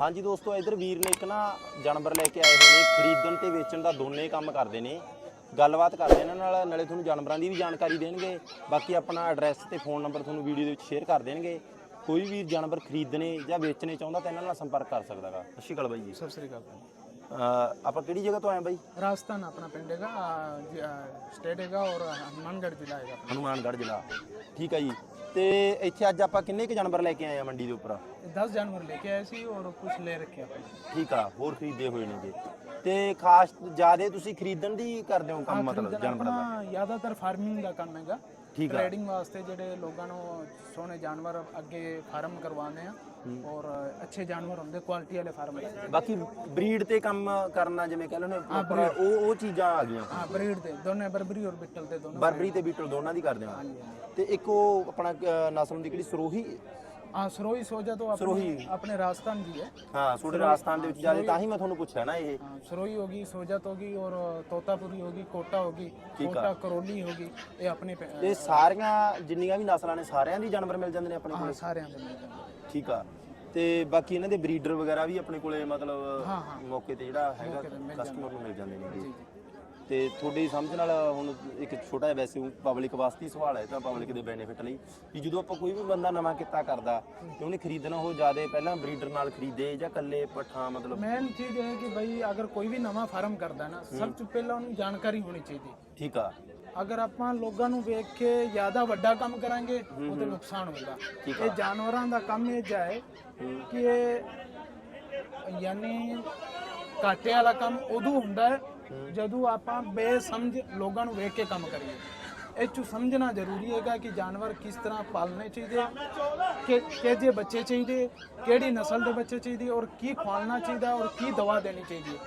ਹਾਂਜੀ ਦੋਸਤੋ ਇਧਰ ਵੀਰ ਨੇ ਇੱਕ ਨਾ ਜਾਨਵਰ ਲੈ ਕੇ ਆਏ ਹੋਏ ਨੇ ਖਰੀਦਣ ਤੇ ਵੇਚਣ ਦਾ ਦੋਨੇ ਕੰਮ ਕਰਦੇ ਨੇ। ਗੱਲਬਾਤ ਕਰਦੇ ਇਹਨਾਂ ਨਾਲ ਨਾਲੇ ਤੁਹਾਨੂੰ ਜਾਨਵਰਾਂ ਦੀ ਵੀ ਜਾਣਕਾਰੀ ਦੇਣਗੇ। ਬਾਕੀ ਆਪਣਾ ਐਡਰੈਸ ਤੇ ਫੋਨ ਨੰਬਰ ਤੁਹਾਨੂੰ ਵੀਡੀਓ ਦੇ ਵਿੱਚ ਸ਼ੇਅਰ ਕਰ ਦੇਣਗੇ। ਕੋਈ ਵੀ ਜਾਨਵਰ ਖਰੀਦਣੇ ਜਾਂ ਵੇਚਣੇ ਚਾਹੁੰਦਾ ਤਾਂ ਇਹਨਾਂ ਨਾਲ ਸੰਪਰਕ ਕਰ ਸਕਦਾਗਾ ਸਤਿ ਸ਼੍ਰੀ ਅਕਾਲ ਬਾਈ ਜੀ। ਸਤਿ ਸ੍ਰੀ ਅਕਾਲ ਅਹ ਆਪਾਂ ਕਿਹੜੀ ਜਗ੍ਹਾ ਤੋਂ ਆਏ ਬਾਈ? ਰਾਜਸਥਾਨ ਆਪਣਾ ਪਿੰਡ ਹੈਗਾ ਸਟੇਟ ਹੈਗਾ ਔਰ ਹਨੂਮਾਨਗੜ੍ਹ ਜ਼ਿਲ੍ਹਾ ਹੈਗਾ ਆਪਣਾ। ਹਨੂਮਾਨਗੜ੍ਹ ਜ਼ਿਲ੍ਹਾ। ਠੀਕ ਹੈ ਜੀ। ਤੇ ਇੱਥੇ ਅੱਜ ਆਪਾਂ ਕਿੰਨੇ ਕੁ ਜਾਨਵਰ ਲੈ ਕੇ ਆਏ ਆ ਮੰਡੀ ਦੇ ਉੱਪਰ? ਇਹ 10 ਜਾਨਵਰ ਲੈ ਕੇ ਆਏ ਸੀ ਔਰ ਕੁਝ ਲੈ ਰੱਖੇ ਆਪਾਂ ਠੀਕ ਆ ਹੋਰ ਖਰੀਦੇ ਹੋਏ ਨੇਗੇ। ਤੇ ਖਾਸ ਜਿਆਦੇ ਤੁਸੀਂ ਖਰੀਦਣ ਦੀ ਕਰਦੇ ਹੋ ਕੰਮ ਮਤਲਬ ਜਾਨਵਰਾਂ ਦਾ? ਜ਼ਿਆਦਾਤਰ ਫਾਰਮਿੰਗ ਦਾ ਕੰਮ ਹੈਗਾ। ਠੀਕ ਆ। ਟ੍ਰੇਡਿੰਗ ਵਾਸਤੇ ਜਿਹੜੇ ਲੋਕਾਂ ਨੂੰ ਸੋਹਣੇ ਜਾਨਵਰ ਅੱਗੇ ਫਾਰਮ ਕਰਵਾਉਂਦੇ ਆ ਔਰ ਅੱਛੇ ਜਾਨਵਰ ਹੁੰਦੇ ਕੁਆਲਿਟੀ ਵਾਲੇ ਫਾਰਮ ਬਾਕੀ ਬਰੀਡ ਤੇ ਕੰਮ ਕਰਨਾ ਜਿਵੇਂ ਕਹਿੰਦੇ ਨੇ ਉਹ ਉਹ ਚੀਜ਼ਾਂ ਆ ਗਈਆਂ। ਹਾਂ ਬਰੀਡ ਦੇ ਦੋਨੇ ਬਰਬਰੀ ਔਰ ਬਿੱਟਲ ਦੇ ਦੋਨੋਂ ਬਰਬਰੀ ਤੇ ਬੀਟਲ ਦੋਨਾਂ ਦੀ ਕਰਦੇ ਹਾਂ ਤੇ ਇੱਕ ਉਹ ਆਪਣਾ ਨਸਲ ਦੀ ਕਿਹੜੀ ਸਰੋਹੀ ਹਾਂ ਸਰੋਈ ਸੋਜਾ ਤੋਂ ਆਪਣੇ ਆਪਣੇ ਰਾਜਸਥਾਨ ਦੀ ਹੈ ਹਾਂ ਤੁਹਾਡੇ ਰਾਜਸਥਾਨ ਦੇ ਵਿੱਚ ਜਿਆਦਾ ਤਾਂ ਹੀ ਮੈਂ ਤੁਹਾਨੂੰ ਪੁੱਛਿਆ ਨਾ ਇਹ हाँ, सरोई होगी सोजत होगी और तोतापुरी होगी कोटा होगी कोटा करौली होगी ये अपने पे ਤੇ ਸਾਰੀਆਂ ਜਿੰਨੀਆਂ ਵੀ ਨਸਲਾਂ ਨੇ ਸਾਰਿਆਂ ਦੀ ਜਾਨਵਰ ਮਿਲ ਜਾਂਦੇ ਨੇ ਆਪਣੇ हाँ ਕੋਲ सारे यहाँ पे मिल जाएंगे ਠੀਕ ਆ ਤੇ ਬਾਕੀ ਇਹਨਾਂ ਦੇ ਬਰੀਡਰ ਵਗੈਰਾ ਵੀ ਆਪਣੇ ਕੋਲੇ ਮਤਲਬ ਹਾਂ, ਹਾਂ। ਮੌਕੇ ਤੇ ਜਿਹੜਾ ਹੈਗਾ ਤੇ ਮਿਲ ਕਸਟਮਰ ਨੂੰ ਮਿਲ ਜਾਂਦੇ ਨੇ जी जी ਤੇ ਤੁਹਾਡੀ ਸਮਝ ਨਾਲ ਹੁਣ ਇੱਕ ਛੋਟਾ ਜਿਹਾ ਵੈਸੇ ਪਬਲਿਕ ਵਾਸਤੇ ਸਵਾਲ ਹੈ ਤਾਂ ਪਬਲਿਕ ਦੇ ਬੈਨੀਫਿਟ ਲਈ ਕਿ ਜਦੋਂ ਆਪਾਂ ਕੋਈ ਵੀ ਬੰਦਾ ਨਵਾਂ ਕਿੱਤਾ ਕਰਦਾ ਤੇ ਉਹਨੇ ਖਰੀਦਣਾ ਉਹ ਜ਼ਿਆਦਾ ਪਹਿਲਾਂ ਬਰੀਡਰ ਨਾਲ ਖਰੀਦੇ ਜਾਂ ਕੱਲੇ ਪੱਠਾ ਮਤਲਬ ਮੇਨ ਚੀਜ਼ ਇਹ ਹੈ ਕਿ ਭਾਈ ਅਗਰ ਕੋਈ ਵੀ ਨਵਾਂ ਫਾਰਮ ਕਰਦਾ ਨਾ ਸਭ ਤੋਂ ਪਹਿਲਾਂ ਉਹਨੂੰ ਜਾਣਕਾਰੀ ਹੋਣੀ ਚਾਹੀਦੀ। ਠੀਕ ਆ। ਅਗਰ ਆਪਾਂ ਲੋਕਾਂ ਨੂੰ ਵੇਖ ਕੇ ਜ਼ਿਆਦਾ ਵੱਡਾ ਕੰਮ ਕਰਾਂਗੇ ਉਹਦੇ ਨੁਕਸਾਨ ਹੁੰਦਾ ਇਹ ਜਾਨਵਰਾਂ ਦਾ ਕੰਮ ਇਹ ਜਾਏ ਕਿ ਯਾਨੀ ਘਾਟੇ ਵਾਲਾ ਕੰਮ ਉਦੋਂ ਹੁੰਦਾ ਹੈ ਜਦੋਂ ਆਪਾਂ ਬੇਸਮਝ ਲੋਕਾਂ ਨੂੰ ਵੇਖ ਕੇ ਕੰਮ ਕਰੀਏ। ਇਹ ਚ ਸਮਝਣਾ ਜ਼ਰੂਰੀ ਹੈਗਾ ਕਿ ਜਾਨਵਰ ਕਿਸ ਤਰ੍ਹਾਂ ਪਾਲਣੇ ਚਾਹੀਦੇ, ਕਿ ਕਿਹਦੇ ਬੱਚੇ ਚਾਹੀਦੇ, ਕਿਹੜੀ ਨਸਲ ਦੇ ਬੱਚੇ ਚਾਹੀਦੇ ਔਰ ਕੀ ਖਵਾਉਣਾ ਚਾਹੀਦਾ ਔਰ ਕੀ ਦਵਾ ਦੇਣੀ ਚਾਹੀਦੀ ਹੈ।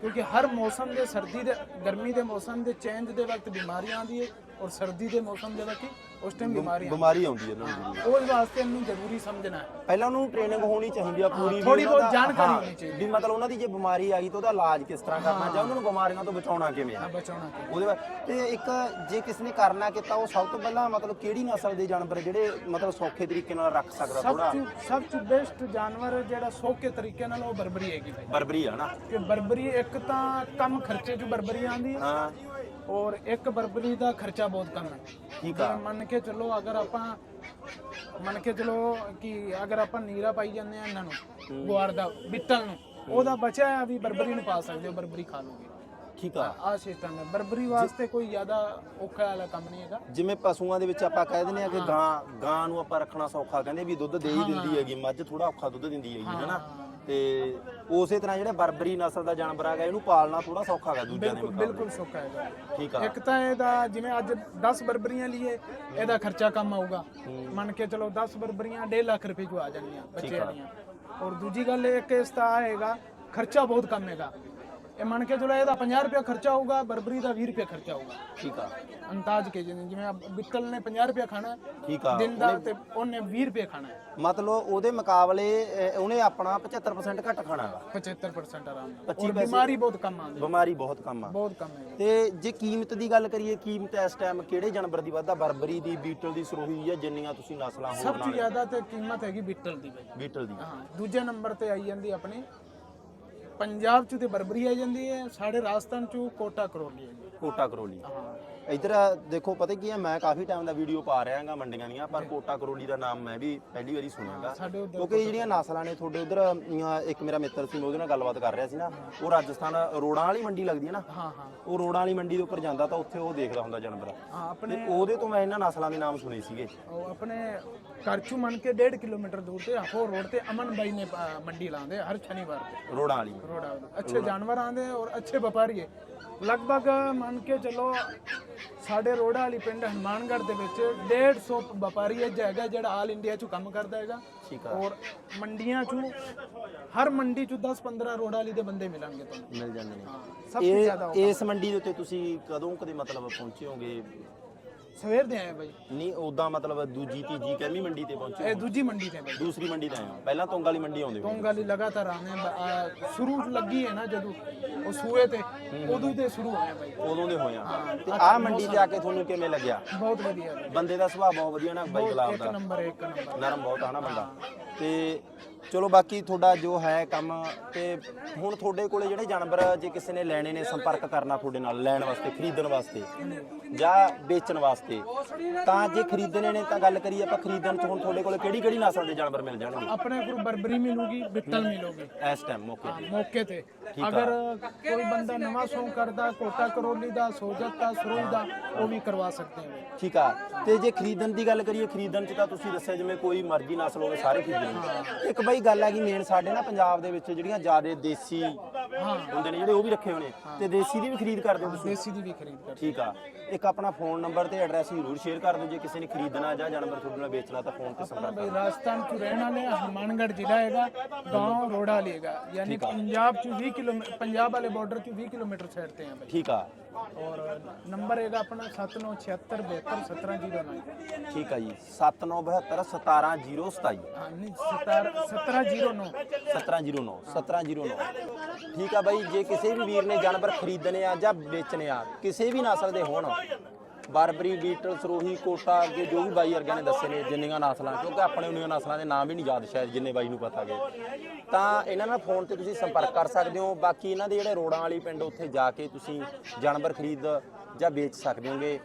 ਕਿਉਂਕਿ ਹਰ ਮੌਸਮ ਦੇ ਸਰਦੀ ਦੇ, ਗਰਮੀ ਦੇ ਮੌਸਮ ਦੇ ਚੇਂਜ ਦੇ ਵਕਤ ਬਿਮਾਰੀਆਂ ਆਉਂਦੀ ਹੈ ਔਰ ਸਰਦੀ ਦੇ ਮੌਸਮ ਦੇ ਵਕਤ ਉਸ ਟਾਈਮ ਬਿਮਾਰੀਆਂ ਬਿਮਾਰੀ ਆਉਂਦੀ ਹੈ ਇਹਨਾਂ ਨੂੰ ਜ਼ਰੂਰ। ਉਸ ਵਾਸਤੇ ਇਹਨੂੰ ਜ਼ਰੂਰੀ ਸਮਝਣਾ ਹੈ। ਪਹਿਲਾਂ ਉਹਨੂੰ ਟ੍ਰੇਨਿੰਗ ਹੋਣੀ ਚਾਹੀਦੀ ਆ ਪੂਰੀ ਵੀ ਥੋੜ੍ਹੀ ਉਹਨਾਂ ਬਹੁਤ ਦਾ- ਜਾਣਕਾਰੀ ਹਾਂ, ਹੋਣੀ ਚਾਹੀਦੀ ਵੀ ਮਤਲਬ ਉਹਨਾਂ ਦੀ ਜੇ ਬਿਮਾਰੀ ਆ ਗਈ ਤਾਂ ਉਹਦਾ ਇਲਾਜ ਕਿਸ ਤਰ੍ਹਾਂ ਕਰਨਾ ਜਾਂ ਉਹਨਾਂ ਨੂੰ ਬਿਮਾਰੀਆਂ ਤੋਂ ਬਚਾਉਣਾ ਕਿਵੇਂ ਆ? ਬਚਾਉਣਾ ਉਹਦੇ ਬਾਅਦ ਤੇ ਇੱਕ ਜੇ ਕਿਸ ਨੇ ਕਰਨਾ ਕੀਤਾ ਉਹ ਸਭ ਤੋਂ ਪਹਿਲਾਂ ਮਤਲਬ ਕਿਹੜੀ ਨਸਲ ਦੇ ਜਾਨਵਰ ਜਿਹੜੇ ਮਤਲਬ ਸੌਖੇ ਤਰੀਕੇ ਨਾਲ ਰੱਖ ਸਕਦਾ ਸਭ ਥੋੜਾ ਤੋਂ ਸਭ ਤੋਂ ਬੈਸਟ ਜਾਨਵਰ ਜਿਹੜਾ ਸੌਖੇ ਤਰੀਕੇ ਨਾਲ ਉਹ ਬਰਬਰੀ ਹੈਗੀ ਭਾਈ ਬਰਬਰੀ ਆ ਨਾ? ਕਿ ਬਰਬਰੀ ਇੱਕ ਤਾਂ ਕਮ ਖਰਚੇ 'ਚ ਬਰਬਰੀ ਆਉਂਦੀ ਹੈ। ਹਾਂ। ਔਰ ਇੱਕ ਬਰਬਰੀ ਦਾ ਖਰਚਾ ਬਹੁਤ ਕਮ ਹੈ ਠੀਕ ਆ ਮੰਨ ਕੇ ਚੱਲੋ ਅਗਰ ਆਪਾਂ ਮੰਨ ਕੇ ਚੱਲੋ ਕਿ ਅਗਰ ਆਪਾਂ ਨੀਰਾ ਪਾਈ ਜਾਂਦੇ ਆ ਇਹਨਾਂ ਨੂੰ ਗੁਆਰ ਦਾ ਬਿੱਟਲ ਨੂੰ ਉਹਦਾ ਬਚਿਆ ਆ ਵੀ ਬਰਬਰੀ ਨੂੰ ਪਾ ਸਕਦੇ ਹੋ ਬਰਬਰੀ ਖਾ ਲੋਗੇ ਠੀਕ ਆ ਆ ਸਿਸਟਮ ਹੈ। ਬਰਬਰੀ ਵਾਸਤੇ ਕੋਈ ਜ਼ਿਆਦਾ ਔਖਾ ਵਾਲਾ ਕੰਮ ਨਹੀਂ ਹੈਗਾ। ਜਿਵੇਂ ਪਸ਼ੂਆਂ ਦੇ ਵਿੱਚ ਆਪਾਂ ਕਹਿ ਦਿੰਦੇ ਆ ਕਿ ਗਾਂ ਗਾਂ ਨੂੰ ਆਪਾਂ ਰੱਖਣਾ ਸੌਖਾ ਕਹਿੰਦੇ ਵੀ ਦੁੱਧ ਦੇ ਹੀ ਦਿੰਦੀ ਹੈਗੀ ਮੱਝ ਥੋੜਾ ਔਖਾ ਦੁੱਧ ਦਿੰਦੀ ਹੈਗੀ ਹੈਨਾ? ਤੇ ਉਸੇ ਤਰ੍ਹਾਂ ਜਿਹੜੇ ਬਰਬਰੀ ਨਸਲ ਦਾ ਜਾਨਵਰ ਹੈਗਾ ਇਹਨੂੰ ਪਾਲਣਾ ਥੋੜਾ ਸੌਖਾ ਹੈਗਾ ਦੂਜਿਆਂ ਦੇ ਬਿਲਕੁਲ ਮੁਕਾਬਲੇ। ਬਿਲਕੁਲ ਸੌਖਾ ਹੈਗਾ। ਠੀਕ ਆ। ਇੱਕ ਤਾਂ ਇਹਦਾ ਜਿਵੇਂ ਅੱਜ 10 ਬਰਬਰੀਆਂ ਲਈਏ ਇਹਦਾ ਖਰਚਾ ਕਮ ਆਊਗਾ। ਮੰਨ ਕੇ ਚਲੋ 10 ਬਰਬਰੀਆਂ 1.5 ਲੱਖ ਰੁਪਏ ਕੋ ਆ ਜਾਣਗੀਆਂ ਬੱਚਿਆਂ ਦੀਆਂ। ਔਰ ਦੂਜੀ ਗੱਲ ਇਹ ਕਿ ਇਸ ਦਾ ਆਏਗਾ ਖਰਚਾ ਬਹੁਤ ਕਮ ਹੈਗਾ। ਇਹ ਮੰਨ ਕੇ ਚਲੋ ਇਹਦਾ 50 ਰੁਪਏ ਖਰਚਾ ਹੋਊਗਾ ਬਰਬਰੀ ਦਾ 20 ਰੁਪਏ ਖਰਚਾ ਹੋਊਗਾ। ਠੀਕ ਆ। ਅੰਦਾਜ਼ ਕੇ ਜਿਵੇਂ ਜਿਵੇਂ ਬਿੱਟਲ ਨੇ 50 ਰੁਪਏ ਖਾਣਾ ਹੈ, ਠੀਕ ਆ। ਦਿਨ ਦਾ ਤੇ ਉਹਨੇ 20 ਰੁਪਏ ਖਾਣਾ। ਹੈ ਮਤਲਬ ਉਹਦੇ ਮੁਕਾਬਲੇ ਅਹ, ਉਹਨੇ ਆਪਣਾ 75% ਘੱਟ ਖਾਣਾ ਹੈਗਾ 75% ਆਰਾਮ ਨਾਲ। 25 ਔਰ ਬਿਮਾਰੀ ਬਹੁਤ ਕਮ ਆਉਂਦੀ ਬਿਮਾਰੀ ਬਹੁਤ ਕਮ ਆ। ਬਹੁਤ ਕਮ ਹੈ। ਤੇ ਜੇ ਕੀਮਤ ਦੀ ਗੱਲ ਕਰੀਏ ਕੀਮਤ ਇਸ ਟਾਈਮ ਕਿਹੜੇ ਜਾਨਵਰ ਦੀ ਵੱਧਦਾ ਬਰਬਰੀ ਦੀ ਬੀਟਲ ਦੀ ਸਰੋਹੀ ਜਾਂ ਜਿੰਨੀਆਂ ਤੁਸੀਂ ਨਸਲਾਂ ਹੋਰ ਸਭ ਤੋਂ ਜ਼ਿਆਦਾ ਤੇ ਕੀਮਤ ਹੈਗੀ ਬਿੱਟਲ ਦੀ ਬਈ। ਬੀਟਲ ਦੀ। ਹਾਂ ਦੂਜੇ ਨੰਬਰ ਤੇ ਆਈ ਜਾਂਦੀ ਆਪਣੀ ਪੰਜਾਬ ਚ ਤੇ ਬਰਬਰੀ ਆ ਜਾਂਦੀ ਹੈ ਸਾਡੇ ਰਾਜਸਥਾਨ ਚ ਕੋਟਾ ਕਰੋਲੀ ਹੈ। ਜੀ ਕੋਟਾ ਕਰੋਲੀ। ਹਾਂ। ਇਧਰ ਦੇਖੋ ਪਤਾ ਕੀ ਹੈ ਮੈਂ ਕਾਫੀ ਟਾਈਮ ਦਾ ਵੀਡੀਓ ਪਾ ਰਿਹਾ ਹਾਂਗਾ ਮੰਡੀਆਂ ਦੀਆਂ ਪਰ ਕੋਟਾ ਕਰੋਲੀ ਦਾ ਨਾਮ ਮੈਂ ਵੀ ਪਹਿਲੀ ਵਾਰੀ ਸੁਣਿਆਗਾ ਕਿਉਂਕਿ ਜਿਹੜੀਆਂ ਨਸਲਾਂ ਨੇ ਤੁਹਾਡੇ ਉਧਰ ਇੱਕ ਮੇਰਾ ਮਿੱਤਰ ਸੀ ਮੈਂ ਉਹਦੇ ਨਾਲ ਗੱਲਬਾਤ ਕਰ ਰਿਹਾ ਸੀ ਨਾ। ਉਹ ਰਾਜਸਥਾਨ ਰੋੜਾਂ ਵਾਲੀ ਮੰਡੀ ਲੱਗਦੀ ਹੈ ਨਾ ਹਾਂ ਹਾਂ। ਉਹ ਰੋੜਾਂ ਵਾਲੀ ਮੰਡੀ ਦੇ ਉੱਪਰ ਜਾਂਦਾ ਤਾਂ ਉੱਥੇ ਉਹ ਦੇਖਦਾ ਹੁੰਦਾ ਜਾਨਵਰ। ਹਾਂ ਆਪਣੇ ਉਹਦੇ ਤੋਂ ਮੈਂ ਇਹਨਾਂ ਨਸਲਾਂ ਦੇ ਨਾਮ ਸੁਣੇ ਸੀਗੇ। ਉਹ ਆਪਣੇ ਕਰਚੂ ਮੰਨ ਕੇ 1.5 ਕਿਲੋਮੀਟਰ ਦੂਰ ਤੇ ਆਹੋ ਰੋਡ ਤੇ ਅਮਨ ਬਾਈ ਨੇ ਮੰਡੀ ਲਾਉਂਦੇ ਹਰ ਸ਼ਨੀਵਾਰ ਤੇ। ਰੋੜਾਂ ਵਾਲੀ ਆਉਂਦੇ। ਅੱਛੇ ਜਾਨਵਰ ਆਉਂਦੇ ਔਰ ਅੱਛੇ ਵਪਾਰੀ ਹੈ ਲਗਭਗ ਮੰਨ ਕੇ ਚੱਲੋ ਸਾਡੇ ਰੋੜਾ ਵਾਲੀ ਪਿੰਡ ਹਨੂਮਾਨਗੜ੍ਹ ਦੇ ਵਿੱਚ 150 ਵਪਾਰੀ ਹੈ ਹੈਗਾ ਜਿਹੜਾ ਆਲ ਇੰਡੀਆ ਚ ਕੰਮ ਕਰਦਾ ਹੈਗਾ। ਠੀਕ ਆ। ਔਰ ਮੰਡੀਆਂ ਚ ਹਰ ਮੰਡੀ ਚ 10 15 ਰੋੜਾ ਵਾਲੀ ਦੇ ਬੰਦੇ ਮਿਲਣਗੇ ਤੁਹਾਨੂੰ। ਮਿਲ ਜਾਂਦੇ ਨੇ। ਸਭ ਤੋਂ ਜ਼ਿਆਦਾ ਇਹ ਇਸ ਮੰਡੀ ਦੇ ਉੱਤੇ ਤੁਸੀਂ ਕਦੋਂ ਕਦੇ ਮਤਲਬ ਪਹੁੰਚੇ ਹੋਗੇ? ਸਵੇਰ ਦੇ ਆਏ ਬਾਈ। ਨਹੀਂ ਉਦਾਂ ਮਤਲਬ ਦੂਜੀ ਤੀਜੀ ਕਹਿਮੀ ਮੰਡੀ ਤੇ ਪਹੁੰਚੇ ਇਹ ਦੂਜੀ ਮੰਡੀ ਤੇ ਬਾਈ। ਦੂਸਰੀ ਮੰਡੀ ਤੇ ਆਏ ਹੋ। ਪਹਿਲਾਂ ਤੋਂਗ ਵਾਲੀ ਮੰਡੀ ਆਉਂਦੇ ਹੋ ਟੋਂਗ ਵਾਲੀ ਲਗਾਤਾਰ ਆਨੇ ਸ਼ੁਰੂ ਲੱਗੀ ਹੈ ਨਾ ਜਦੋਂ ਉਹ ਸੂਏ ਤੇ ਉਦੋਂ ਤੇ ਸ਼ੁਰੂ ਹੋਇਆ ਬਾਈ। ਉਦੋਂ ਦੇ ਹੋਏ ਆ ਤੇ ਆਹ ਮੰਡੀ ਤੇ ਆ ਕੇ ਤੁਹਾਨੂੰ ਕਿਵੇਂ ਲੱਗਿਆ? ਬਹੁਤ ਵਧੀਆ। ਬਾਈ। ਬੰਦੇ ਦਾ ਸੁਭਾਅ ਬਹੁਤ ਵਧੀਆ ਨਾ ਬਾਈ ਗੁਲਾਬ ਇੱਕ ਦਾ। ਨੰਬਰ ਇੱਕ ਨੰਬਰ। ਨਰਮ ਬਹੁਤ ਆ ਨਾ ਬੰਦਾ। ਤੇ ਚਲੋ ਬਾਕੀ ਤੁਹਾਡਾ ਜੋ ਹੈ ਕੰਮ ਤੇ ਹੁਣ ਤੁਹਾਡੇ ਕੋਲੇ ਜਿਹੜੇ ਜਾਨਵਰ ਜੇ ਕਿਸੇ ਨੇ ਲੈਣੇ ਨੇ ਸੰਪਰਕ ਕਰਨਾ ਤੁਹਾਡੇ ਨਾਲ ਲੈਣ ਵਾਸਤੇ ਖਰੀਦਣ ਵਾਸਤੇ ਜਾਂ ਵੇਚਣ ਵਾਸਤੇ ਤਾਂ ਜੇ ਖਰੀਦਣੇ ਨੇ ਤਾਂ ਗੱਲ ਕਰੀਏ ਆਪਾਂ ਖਰੀਦਣ ਚ ਹੁਣ ਤੁਹਾਡੇ ਕੋਲੇ ਕਿਹੜੀ ਕਿਹੜੀ ਨਸਲ ਦੇ ਜਾਨਵਰ ਮਿਲ ਜਾਣਗੇ? ਆਪਣੇ ਕੋਲ ਬਰਬਰੀ ਮਿਲੂਗੀ ਬਿੱਟਲ ਮਿਲੂਗੀ। ਇਸ ਟਾਈਮ ਮੌਕੇ ਤੇ। ਮੌਕੇ ਤੇ। ਅਗਰ ਕੋਈ ਬੰਦਾ ਨਵਾਂ ਸ਼ੌਂਕ ਕਰਦਾ ਕੋਟਾ ਕਰੋਲੀ ਦਾ ਸੋਜਤ ਦਾ ਸਰੋਈ ਦਾ ਉਹ ਵੀ ਕਰਵਾ ਸਕਦੇ ਹਾਂ ਠੀਕ ਆ। ਤੇ ਜੇ ਖਰੀਦਣ ਦੀ ਗੱਲ ਕਰੀਏ ਖਰੀਦਣ ਚ ਤਾਂ ਤੁਸੀਂ ਦੱਸਿਆ ਜਿਵੇਂ ਕੋਈ ਮਰਜ਼ੀ ਨਸਲ ਹੋਵੇ ਸਾਰੇ ਖਰੀਦਣੇ ਇੱਕ ਬਈ ਗੱਲ ਆ ਕਿ ਮੇਨ ਸਾਡੇ ਨਾ ਪੰਜਾਬ ਦੇ ਵਿੱਚ ਜਿਹੜੀਆਂ ਜ਼ਿਆਦਾ ਦੇਸੀ ਹੁੰਦੇ ਨੇ ਜਿਹੜੇ ਉਹ ਵੀ ਰੱਖੇ ਹੋਣੇ ਤੇ ਦੇਸੀ ਦੀ ਵੀ ਖਰੀਦ ਕਰਦੇ ਹੋ ਤੁਸੀਂ ਦੇਸੀ ਦੀ ਵੀ ਖਰੀਦ ਕਰਦੇ ਠੀਕ ਆ ਇੱਕ ਆਪਣਾ ਫੋਨ ਨੰਬਰ ਤੇ ਐਡਰੈਸ ਜ਼ਰੂਰ ਸ਼ੇਅਰ ਕਰ ਦਿਓ ਜੇ ਕਿਸੇ ਨੇ ਖਰੀਦਣਾ ਜਾਂ ਜਾਨਵਰ ਤੁਹਾਡੇ ਨਾਲ ਵੇਚਣਾ ਤਾਂ ਫੋਨ ਤੇ अपना संपर्क भाई राजस्थान को रहने वाले हनुमानगढ़ जिला है गांव रोड़ा लेगा यानी पंजाब टू वी किलोमीटर पंजाब वाले बॉर्डर टू वी किलोमीटर ठहरते हैं भाई ठीक ਆ और नंबर है अपना सत्त नौ छिहत्तर बहत्तर सत्रह जीरो नौ ਠੀਕ ਆ ਜੀ 7972170027 हाँ नहीं सतार सत्रह जीरो नौ 1709 1709 ਠੀਕ ਆ ਬਾਈ, ਜੇ ਕਿਸੇ ਵੀ ਵੀਰ ਨੇ ਜਾਨਵਰ ਖਰੀਦਣੇ ਆ ਜਾਂ ਵੇਚਣੇ ਆ, ਕਿਸੇ ਵੀ ਨਸਲ ਦੇ ਹੋਣ। ਬਾਰਬਰੀ, ਬੀਟਲ, ਸਰੋਹੀ, ਕੋਟਾ ਅੱਗੇ ਜੋ ਵੀ ਬਾਈ ਵਰਗਿਆਂ ਨੇ ਦੱਸੇ ਨੇ ਜਿੰਨੀਆਂ ਨਸਲਾਂ, ਕਿਉਂਕਿ ਆਪਣੇ ਉਹਨੀਆਂ ਨਸਲਾਂ ਦੇ ਨਾਮ ਵੀ ਨਹੀਂ ਯਾਦ ਸ਼ਾਇਦ ਜਿੰਨੇ ਬਾਈ ਨੂੰ ਪਤਾ ਗਏ ਤਾਂ ਇਹਨਾਂ ਨਾਲ ਫੋਨ ਤੇ ਤੁਸੀਂ ਸੰਪਰਕ ਕਰ ਸਕਦੇ ਹੋ। ਬਾਕੀ ਇਹਨਾਂ ਦੇ ਜਿਹੜੇ ਰੋੜਾਂ ਵਾਲੀ ਪਿੰਡ ਉੱਥੇ ਜਾ ਕੇ ਤੁਸੀਂ ਜਾਨਵਰ ਖਰੀਦ ਜਾਂ ਵੇਚ ਸਕਦੇ ਹੋਗੇ।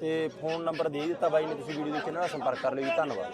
ਤੇ ਫੋਨ ਨੰਬਰ ਦੇ ਦਿੱਤਾ ਬਾਈ ਨੇ, ਤੁਸੀਂ ਵੀਡੀਓ ਵਿੱਚ ਇਹਨਾਂ ਨਾਲ ਸੰਪਰਕ ਕਰ ਲਿਓ ਜੀ। ਧੰਨਵਾਦ।